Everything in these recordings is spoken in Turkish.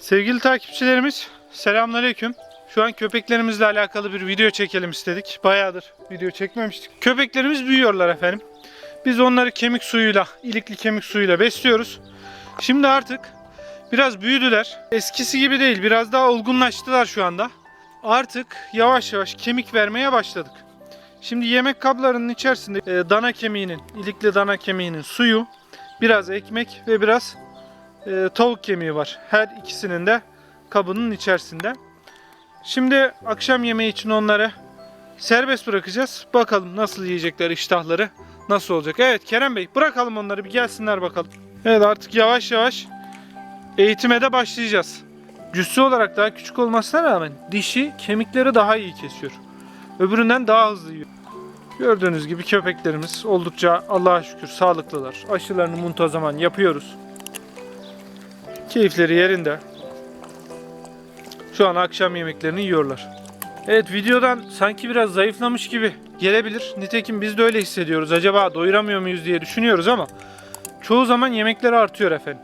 Sevgili takipçilerimiz selamünaleyküm. Şu an köpeklerimizle alakalı bir video çekelim istedik. Bayağıdır video çekmemiştik. Köpeklerimiz büyüyorlar efendim. Biz onları kemik suyuyla, ilikli kemik suyuyla besliyoruz. Şimdi artık biraz büyüdüler. Eskisi gibi değil, biraz daha olgunlaştılar şu anda. Artık yavaş yavaş kemik vermeye başladık. Şimdi yemek kablarının içerisinde e, dana kemiğinin, ilikli dana kemiğinin suyu, biraz ekmek ve biraz e, tavuk kemiği var. Her ikisinin de kabının içerisinde. Şimdi akşam yemeği için onları serbest bırakacağız. Bakalım nasıl yiyecekler iştahları nasıl olacak. Evet Kerem Bey bırakalım onları bir gelsinler bakalım. Evet artık yavaş yavaş eğitime de başlayacağız. Cüssü olarak daha küçük olmasına rağmen dişi kemikleri daha iyi kesiyor. Öbüründen daha hızlı yiyor. Gördüğünüz gibi köpeklerimiz oldukça Allah'a şükür sağlıklılar. Aşılarını muntazaman yapıyoruz. Keyifleri yerinde. Şu an akşam yemeklerini yiyorlar. Evet videodan sanki biraz zayıflamış gibi gelebilir. Nitekim biz de öyle hissediyoruz. Acaba doyuramıyor muyuz diye düşünüyoruz ama çoğu zaman yemekleri artıyor efendim.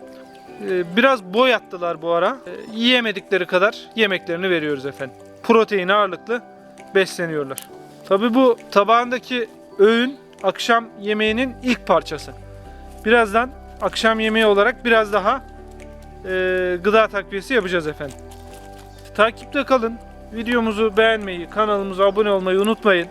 Ee, Biraz boy attılar bu ara. Ee, Yiyemedikleri kadar yemeklerini veriyoruz efendim. Protein ağırlıklı besleniyorlar. Tabi bu tabağındaki öğün akşam yemeğinin ilk parçası. Birazdan akşam yemeği olarak biraz daha e, gıda takviyesi yapacağız efendim. Takipte kalın. Videomuzu beğenmeyi, kanalımıza abone olmayı unutmayın.